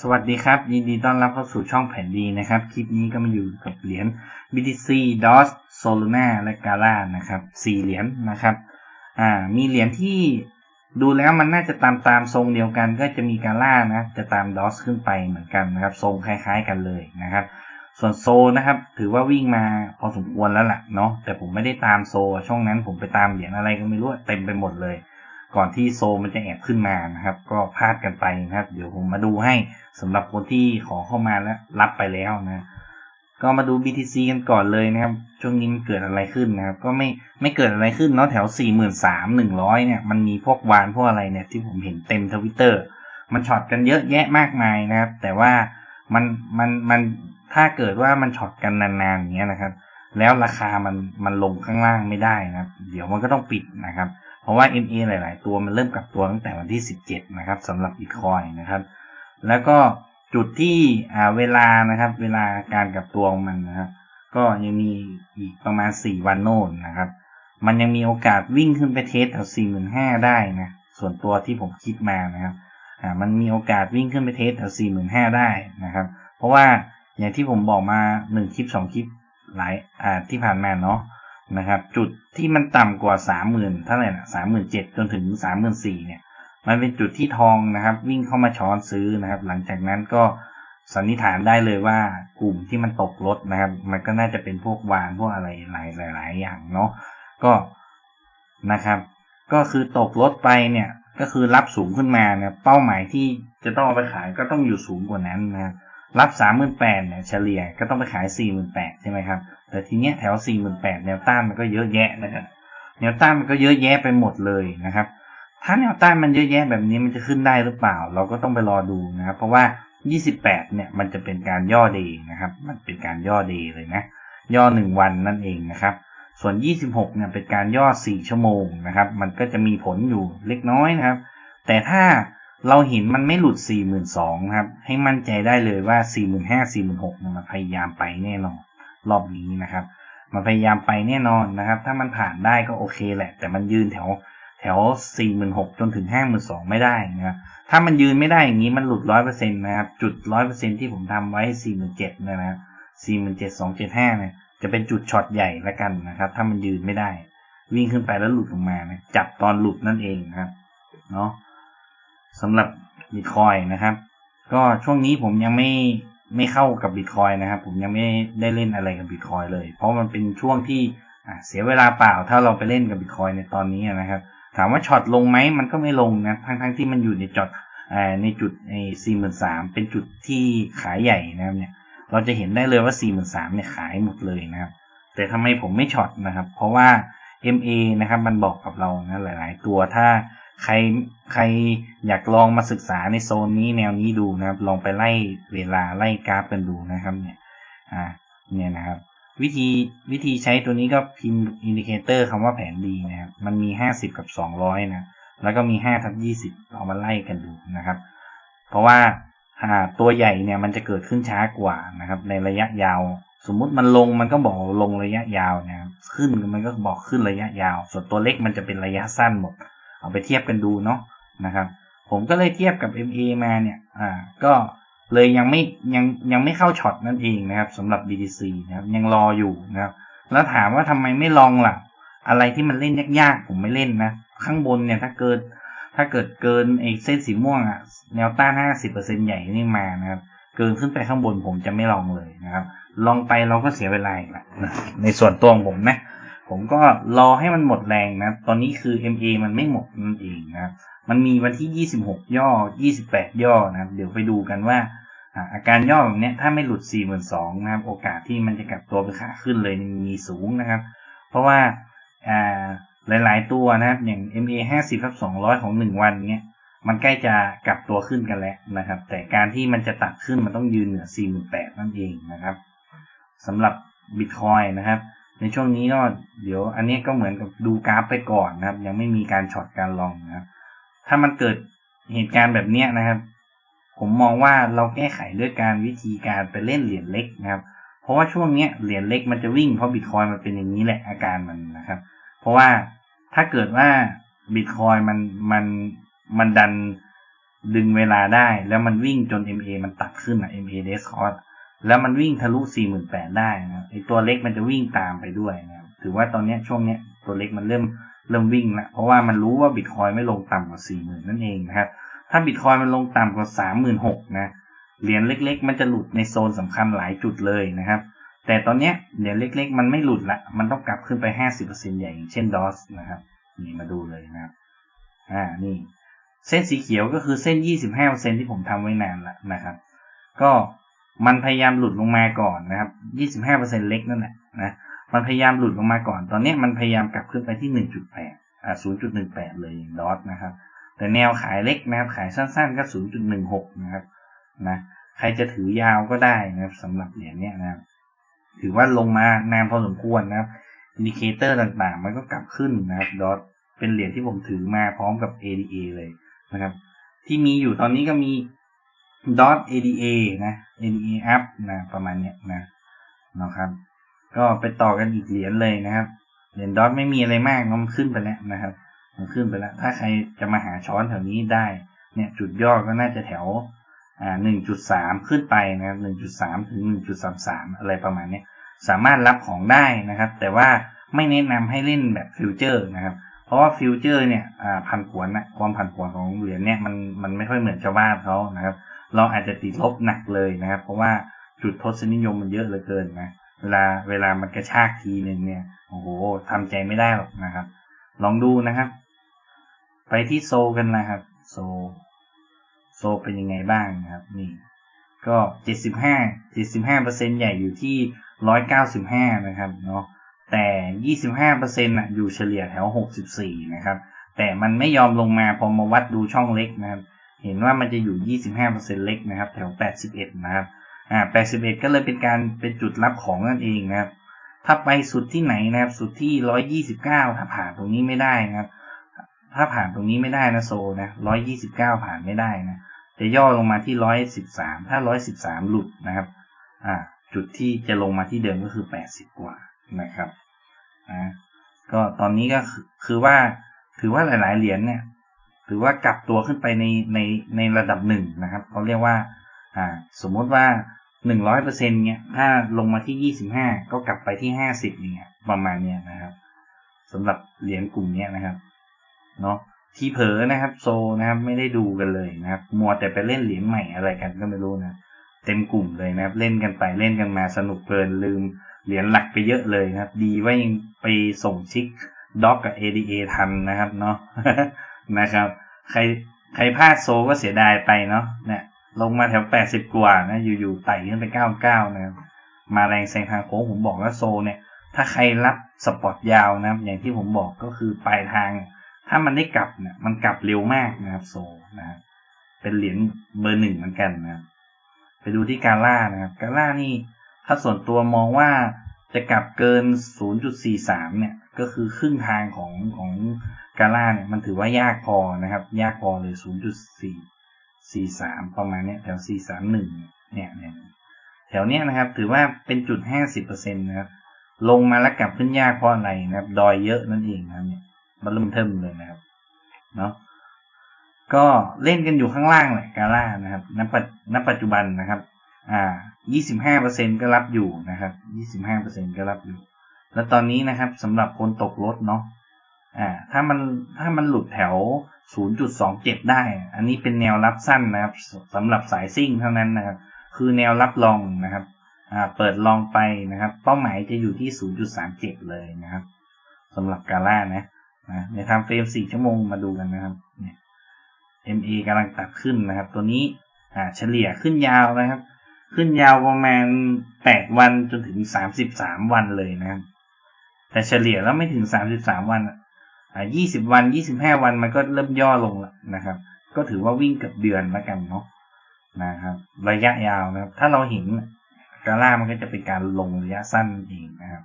สวัสดีครับ ยินดีต้อนรับเข้าสู่ช่องแผ่นดีนะครับ คลิปนี้ก็มาอยู่กับเหรียญ BTC DOS Solana และ Gala นะครับสี่เหรียญนะครับอ่ามีเหรียญที่ดูแล้วมันน่าจะตามตามทรงเดียวกันก็จะมี Gala นะจะตาม DOS ขึ้นไปเหมือนกันนะครับ ทรงคล้ายๆกันเลยนะครับ ส่วนโซนะครับ ถือว่าวิ่งมาพอสมควรแล้วล่ะเนาะแต่ผมไม่ได้ตามโซช่วงนั้นผมไปตามเหรียญอะไรก็ไม่รู้เต็มไปหมดเลย ก่อนที่โซมันจะแอบขึ้นมานะครับ ก็พลาดกันไปนะครับ เดี๋ยวผมมาดูให้สำหรับคนที่ขอเข้ามาแล้วรับไปแล้วนะ ก็มาดู BTC กันก่อนเลยนะครับ ช่วงนี้มันเกิดอะไรขึ้นนะครับ ก็ไม่ไม่เกิดอะไรขึ้นเนาะแถวสี่หมื่นสามหนึ่งร้อยเนี่ย มันมีพวกวานพวกอะไรเนี่ยที่ผมเห็นเต็มทวิตเตอร์มันช็อตกันเยอะแยะมากมายนะครับ แต่ว่ามันมันมันถ้าเกิดว่ามันช็อตกันนานๆอย่างเงี้ยนะครับ แล้วราคามันมันลงข้างล่างไม่ได้นะครับ เดี๋ยวมันก็ต้องปิดนะครับ เพราะว่า MA หลาย ๆ ตัวมันเริ่มกลับตัวตั้งแต่วันที่ 17 นะครับสำหรับ Bitcoin นะครับ แล้วก็จุดที่เวลานะครับ เวลาการกลับตัวของมันนะครับก็ยังมีอีกประมาณ 4 วันโน่นนะครับ มันยังมีโอกาสวิ่งขึ้นไปเทสแถว45,000 ได้นะ ส่วนตัวที่ผมคิดมานะครับอ่ามันมีโอกาสวิ่งขึ้นไปเทสแถว45,000 ได้นะครับ เพราะว่าอย่างที่ผมบอกมา 1 คลิป 2 คลิปหลายอ่าที่ผ่านมาเนาะ นะครับ จุดที่มันต่ำกว่า30,000เท่าไหร่นะ37,000จนถึง34,000เนี่ย มันเป็นจุดที่ทองนะครับ วิ่งเข้ามาช้อนซื้อนะครับ หลังจากนั้นก็สันนิษฐานได้เลยว่ากลุ่มที่มันตกรถนะครับ มันก็น่าจะเป็นพวกวานพวกอะไรหลายหลายอย่างเนาะก็นะครับ ก็คือตกรถไปเนี่ย ก็คือรับสูงขึ้นมาเนี่ยเป้าหมายที่จะต้องเอาไปขายก็ต้องอยู่สูงกว่านั้นนะครับ รับสามหมื่นแปดเนี่ยเฉลี่ยก็ต้องไปขายสี่หมื่นแปดใช่ไหมครับ แต่ทีเนี้ยแถวสี่หมื่นแปดแนวต้านมันก็เยอะแยะนะครับแนวต้านมันก็เยอะแยะไปหมดเลยนะครับ ถ้าแนวต้านมันเยอะแยะแบบนี้มันจะขึ้นได้หรือเปล่า เราก็ต้องไปรอดูนะครับ เพราะว่า 28 เนี่ยมันจะเป็นการย่อเดย์นะครับ มันเป็นการย่อเดย์เลยนะ ย่อ 1 วันนั่นเองนะครับ ส่วน 26 เนี่ยเป็นการย่อ 4 ชั่วโมงนะครับ มันก็จะมีผลอยู่เล็กน้อยนะครับ แต่ถ้า เราเห็นมันไม่หลุด 42,000ครับ ให้มั่นใจได้เลยว่า 45,000 46,000มันพยายามไปแน่นอนรอบนี้นะครับ มันพยายามไปแน่นอนนะครับ ถ้ามันผ่านได้ก็โอเคแหละ แต่มันยืนแถวแถว 46,000 จนถึง 52,000 ไม่ได้นะครับ ถ้ามันยืนไม่ได้อย่างนี้มันหลุด 100%นะครับ จุด 100%ที่ผมทำไว้ 47,000นะครับ47,275เนี่ยจะเป็นจุดช็อตใหญ่ละกันนะครับ ถ้ามันยืนไม่ได้ วิ่งขึ้นไปแล้วหลุดลงมานะจับตอนหลุดนั่นเองนะครับ เนาะ สำหรับบิตคอยนะครับ ก็ช่วงนี้ผมยังไม่ไม่เข้ากับบิตคอยนะครับ ผมยังไม่ได้เล่นอะไรกับบิตคอยเลย เพราะมันเป็นช่วงที่เสียเวลาเปล่าถ้าเราไปเล่นกับบิตคอยในตอนนี้นะครับ ถามว่าช็อตลงไหมมันก็ไม่ลงนะทั้งทั้งที่มันอยู่ในจอดในจุดไอ้สี่หมื่นสามเป็นจุดที่ขายใหญ่นะครับเนี่ย เราจะเห็นได้เลยว่าสี่หมื่นสามเนี่ยขายหมดเลยนะครับ แต่ทำไมผมไม่ช็อตนะครับ เพราะว่า MA นะครับ มันบอกกับเรานะหลาย ๆ ตัวถ้า ใครใครอยากลองมาศึกษาในโซนนี้แนวนี้ดูนะครับ ลองไปไล่เวลาไล่กราฟกันดูนะครับ เนี่ย อ่า เนี่ยนะครับ วิธีวิธีใช้ตัวนี้ก็พิมพ์อินดิเคเตอร์คำว่าแผนดีนะครับ มันมีห้าสิบกับสองร้อยนะ แล้วก็มีห้าทับยี่สิบเอามาไล่กันดูนะครับ เพราะว่าตัวใหญ่เนี่ยมันจะเกิดขึ้นช้ากว่านะครับ ในระยะยาว สมมุติมันลงมันก็บอกลงระยะยาวนะครับขึ้นมันก็บอกขึ้นระยะยาว ส่วนตัวเล็กมันจะเป็นระยะสั้นหมด เอาไปเทียบกันดูเนาะนะครับ ผมก็เลยเทียบกับ MA มาเนี่ยอ่าก็เลยยังไม่ยังยังไม่เข้าช็อตนั่นเองนะครับสำหรับ BTC นะครับยังรออยู่นะครับแล้วถามว่าทำไมไม่ลองล่ะ อะไรที่มันเล่นยากๆ ผมไม่เล่นนะ ข้างบนเนี่ยถ้าเกิดถ้าเกิดเกินไอ้เส้นสีม่วงอะแนวต้านห้าสิบเปอร์เซ็นใหญ่นี่มานะครับ เกินขึ้นไปข้างบนผมจะไม่ลองเลยนะครับ ลองไปเราก็เสียเวลาอีกละในส่วนตัวของผมนะ ผมก็รอให้มันหมดแรงนะ ตอนนี้คือ MA มันไม่หมดนั่นเองนะ มันมีวันที่ 26 ย่อ 28 ย่อนะ เดี๋ยวไปดูกันว่าอาการย่อแบบนี้ถ้าไม่หลุด 42,000นะครับ โอกาสที่มันจะกลับตัวไปขาขึ้นเลยมีสูงนะครับ เพราะว่าหลาย ๆ ตัวนะครับ อย่าง MA 50ทับ200 ของ 1 วันเนี้ย มันใกล้จะกลับตัวขึ้นกันแล้วนะครับ แต่การที่มันจะตัดขึ้นมันต้องยืนเหนือ 48 นั่นเองนะครับสำหรับ Bitcoin นะครับ ในช่วงนี้ก็เดี๋ยว อันนี้ก็เหมือนกับดูกราฟไปก่อนนะครับ ยังไม่มีการช็อตการลองนะครับ ถ้ามันเกิดเหตุการณ์แบบนี้นะครับ ผมมองว่าเราแก้ไขด้วยการวิธีการไปเล่นเหรียญเล็กนะครับ เพราะว่าช่วงนี้เหรียญเล็กมันจะวิ่งเพราะบิตคอยมันเป็นอย่างนี้แหละอาการมันนะครับ เพราะว่าถ้าเกิดว่าบิตคอยมันมันมันดันดึงเวลาได้ แล้วมันวิ่งจน MA มันตัดขึ้นอะ MA d e s c o r แล้วมันวิ่งทะลุ48,000ได้นะไอตัวเล็กมันจะวิ่งตามไปด้วยนะถือว่าตอนนี้ช่วงเนี้ยตัวเล็กมันเริ่มเริ่มวิ่งล้วเพราะว่ามันรู้ว่าบิตคอยไม่ลงต่ำกว่า40,000นั่นเองนะครับ ถ้าบิตคอยมันลงต่ำกว่า36,000นะเหรียญเล็ก ๆ มันจะหลุดในโซนสำคัญหลายจุดเลยนะครับ แต่ตอนเนี้ยเหรียญเล็ก ๆ มันไม่หลุดละมันต้องกลับขึ้นไป50%ใหญ่อย่างเช่นดอสนะครับนี่มาดูเลยนะครับอ่านี่ เส้นสีเขียวก็คือเส้น25%ที่ผมทำไว้นานล้วนะครับ ก็ มันพยายามหลุดลงมาก่อนนะครับ25%เล็กนั่นแหละนะ มันพยายามหลุดลงมาก่อน ตอนนี้มันพยายามกลับขึ้นไปที่1.8อ่า0.18เลยดอทนะครับ แต่แนวขายเล็กนะครับ ขายสั้นๆก็0.16นะครับ นะ ใครจะถือยาวก็ได้นะครับสำหรับเหรียญเนี้ยนะครับ ถือว่าลงมานานพอสมควรนะครับ อินดิเคเตอร์ต่างๆ มันก็กลับขึ้นนะครับ ดอท เป็นเหรียญที่ผมถือมาพร้อมกับ ADA เลยนะครับ ที่มีอยู่ตอนนี้ก็มี dot ADA นะ ADA up นะประมาณเนี้ยนะนะครับ ก็ไปต่อกันอีกเหรียญเลยนะครับ เหรียญดอทไม่มีอะไรมากมันขึ้นไปแล้วนะครับมันขึ้นไปแล้ว ถ้าใครจะมาหาช้อนแถวนี้ได้ เนี่ยจุดย่อก็น่าจะแถวอ่าหนึ่งจุดสามขึ้นไปนะครับหนึ่งจุดสามถึงหนึ่งจุดสามสามอะไรประมาณเนี้ยสามารถรับของได้นะครับ แต่ว่าไม่แนะนำให้เล่นแบบฟิวเจอร์นะครับ เพราะว่าฟิวเจอร์เนี่ยอ่าพันผวนนะความพันผวนของเหรียญเนี่ยมันมันไม่ค่อยเหมือนชาวบ้านเขานะครับ เราอาจจะติดลบหนักเลยนะครับ เพราะว่าจุดทศนิยมมันเยอะเหลือเกินนะเวลาเวลามันกระชากทีหนึ่งเนี่ยโอ้โหทำใจไม่ได้หรอกนะครับ ลองดูนะครับ ไปที่โซกันนะครับ โซ โซเป็นยังไงบ้างนะครับ นี่ ก็เจ็ดสิบห้าเจ็ดสิบห้าเปอร์เซ็นใหญ่อยู่ที่ร้อยเก้าสิบห้านะครับเนาะแต่ยี่สิบห้าเปอร์เซ็นต์อะอยู่เฉลี่ยแถวหกสิบสี่นะครับ แต่มันไม่ยอมลงมาพอมาวัดดูช่องเล็กนะครับ เห็นว่ามันจะอยู่ยี่สิบห้าเปอร์เซ็นเล็กนะครับ แถวแปดสิบเอ็ดนะครับ อ่าแปดสิบเอ็ดก็เลยเป็นการเป็นจุดรับของนั่นเองนะครับ ถ้าไปสุดที่ไหนนะครับ สุดที่ร้อยยี่สิบเก้าถ้าผ่านตรงนี้ไม่ได้นะครับ ถ้าผ่านตรงนี้ไม่ได้นะโซนะร้อยยี่สิบเก้าผ่านไม่ได้นะ จะย่อลงมาที่ร้อยสิบสามถ้าร้อยสิบสามหลุดนะครับ อ่า จุดที่จะลงมาที่เดิมก็คือแปดสิบกว่านะครับ อ่า ก็ตอนนี้ก็คือว่า ถือว่าหลาย ๆ เหรียญเนี่ย ถือว่ากลับตัวขึ้นไปในในในระดับหนึ่งนะครับเขาเรียกว่าอ่าสมมติว่าหนึ่งร้อยเปอร์เซ็นเนี่ยถ้าลงมาที่ยี่สิบห้าก็กลับไปที่ห้าสิบเนี่ยประมาณเนี้ยนะครับสำหรับเหรียญกลุ่มเนี้ยนะครับเนาะที่เผลอนะครับโซนะครับไม่ได้ดูกันเลยนะครับมัวแต่ไปเล่นเหรียญใหม่อะไรกันก็ไม่รู้นะเต็มกลุ่มเลยนะครับ เล่นกันไปเล่นกันมาสนุกเพลินลืมเหรียญหลักไปเยอะเลยนะครับ ดีว่ายังไปส่งชิกด็อกกับ ADA ทันนะครับเนาะ นะครับ ใครใครพลาดโซก็เสียดายไปเนาะเนี่ยลงมาแถวแปดสิบกว่านะอยู่ๆไต่ขึ้นไปเก้าเก้านะครับมาแรงแซงทางโค้งผมบอกว่าโซเนี่ย ถ้าใครรับสปอร์ตยาวนะอย่างที่ผมบอกก็คือปลายทาง ถ้ามันได้กลับเนี่ยมันกลับเร็วมากนะครับโซนะครับเป็นเหรียญเบอร์หนึ่งเหมือนกันนะครับไปดูที่กาล่านะครับกาล่านี่ถ้าส่วนตัวมองว่าจะกลับเกิน 0.43 เนี่ย ก็คือครึ่งทางของของกาล่าเนี่ยมันถือว่ายากพอนะครับ ยากพอเลย 0.443 ประมาณเนี้ยแถว 431 เนี่ยเนี่ยแถวเนี้ยนะครับ ถือว่าเป็นจุด 50%นะครับ ลงมาแล้วกลับขึ้นยากเพราะอะไรนะครับ ดอยเยอะนั่นเองนะครับเนี่ยมันเริ่มเทิมเลยนะครับ เนาะก็เล่นกันอยู่ข้างล่างแหละกาล่านะครับณปัจณปัจจุบันนะครับ อ่า 25%ก็รับอยู่นะครับ 25%ก็รับอยู่ แล้วตอนนี้นะครับสำหรับคนตกรถเนาะอ่า ถ้ามันถ้ามันหลุดแถว 0.27 ได้ อันนี้เป็นแนวรับสั้นนะครับสำหรับสายซิ่งเท่านั้นนะครับ คือแนวรับลองนะครับ อ่า เปิดลองไปนะครับ เป้าหมายจะอยู่ที่ 0.37 เลยนะครับสำหรับกาล่านะนะในทำเฟรม 4 ชั่วโมงมาดูกันนะครับเนี่ย MA กำลังตัดขึ้นนะครับ ตัวนี้อ่าเฉลี่ยขึ้นยาวนะครับ ขึ้นยาวประมาณ 8 วันจนถึง 33 วันเลยนะครับ แต่เฉลี่ยแล้วไม่ถึง33วันอ่า20วัน25วันมันก็เริ่มย่อลงแล้วนะครับ ก็ถือว่าวิ่งเกือบเดือนแล้วกันเนาะนะครับ ระยะยาวนะครับ ถ้าเราเห็นกาล่ามันก็จะเป็นการลงระยะสั้นเองนะครับ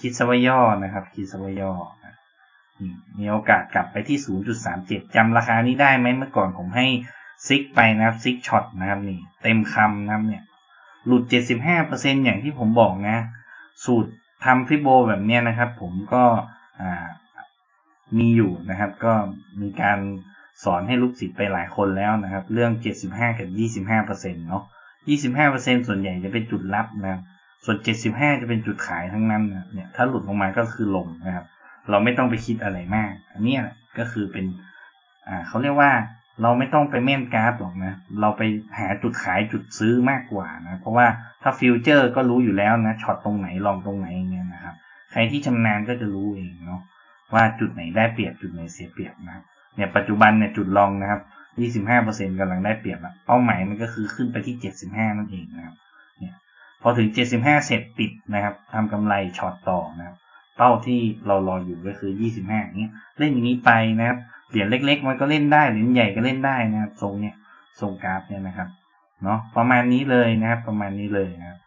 คิดซะว่าย่อนะครับ คิดซะว่าย่อมีโอกาสกลับไปที่ 0.37จำราคานี้ได้ไหมเมื่อก่อนผมให้ซิกไปนะครับซิกช็อตนะครับนี่ เต็มคำนะครับเนี่ย หลุด 75%อย่างที่ผมบอกนะ สูตร ทำฟิโบแบบนี้นะครับ ผมก็มีอยู่นะครับ ก็มีการสอนให้ลูกศิษย์ไปหลายคนแล้วนะครับ เรื่อง 75 กับ 25เปอร์เซ็นต์เนาะ25เปอร์เซ็นต์ส่วนใหญ่จะเป็นจุดรับนะครับ ส่วน 75 จะเป็นจุดขายทั้งนั้นเนี่ย ถ้าหลุดลงมาก็คือลงนะครับ เราไม่ต้องไปคิดอะไรมาก อันเนี้ยก็คือเป็น อ่าเขาเรียกว่า เราไม่ต้องไปเม่นกราฟหรอกนะ เราไปหาจุดขายจุดซื้อมากกว่านะ เพราะว่าถ้าฟิวเจอร์ก็รู้อยู่แล้วนะช็อตตรงไหนลองตรงไหนเนี่ยนะครับ ใครที่ชำนาญก็จะรู้เองเนาะว่าจุดไหนได้เปรียบจุดไหนเสียเปรียบนะเนี่ยปัจจุบันเนี่ยจุดลองนะครับ25%กำลังได้เปรียบแล้วเป้าหมายมันก็คือขึ้นไปที่ 75 นั่นเองนะครับเนี่ยพอถึง 75 เสร็จปิดนะครับทำกำไรช็อตต่อนะครับเป้าที่เรารออยู่ก็คือ 25อย่างเงี้ยเล่นอย่างนี้ไปนะครับ เหรียญเล็ก ๆ มันก็เล่นได้เหรียญใหญ่ก็เล่นได้นะครับทรงเนี้ยทรงกราฟเนี่ยนะครับเนาะประมาณนี้เลยนะครับ ประมาณนี้เลยนะครับ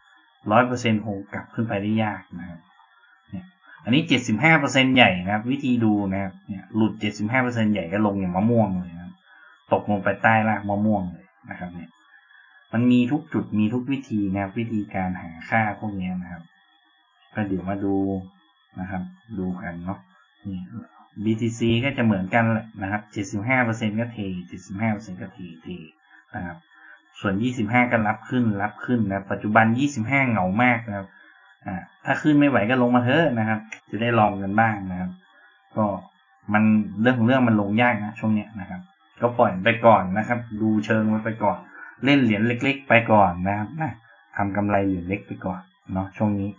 ร้อยเปอร์เซ็นต์คงกลับขึ้นไปได้ยากนะครับเนี่ยอันนี้เจ็ดสิบห้าเปอร์เซ็นต์ใหญ่นะครับ วิธีดูนะครับเนี่ยหลุดเจ็ดสิบห้าเปอร์เซ็นต์ใหญ่ก็ลงอย่างมะม่วงเลยนะครับตกลงไปใต้รากมะม่วงเลยนะครับเนี่ยมันมีทุกจุดมีทุกวิธีนะครับ วิธีการหาค่าพวกนี้นะครับก็เดี๋ยวมาดูนะครับ ดูกันเนาะนี่ BTC ก็จะเหมือนกันแหละนะครับ 75%ก็เท 75%ก็เทเทนะครับ ส่วน 25 ก็รับขึ้นรับขึ้นนะปัจจุบัน 25 เหงามากนะครับอ่าถ้าขึ้นไม่ไหวก็ลงมาเถอะนะครับ จะได้ลองกันบ้างนะครับ ก็มันเรื่องของเรื่องมันลงยากนะช่วงเนี้ยนะครับ ก็ปล่อยไปก่อนนะครับ ดูเชิงมันไปก่อน เล่นเหรียญเล็ก ๆ ไปก่อนนะครับนะทำกำไรเหรียญเล็กไปก่อนเนาะช่วงนี้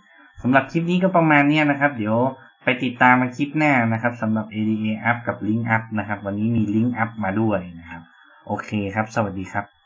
สำหรับคลิปนี้ก็ประมาณเนี้ยนะครับ เดี๋ยว ไปติดตามมาคลิปหน้านะครับสำหรับ ADA Up กับ Link Up นะครับ วันนี้มี Link Up มาด้วยนะครับ โอเคครับ สวัสดีครับ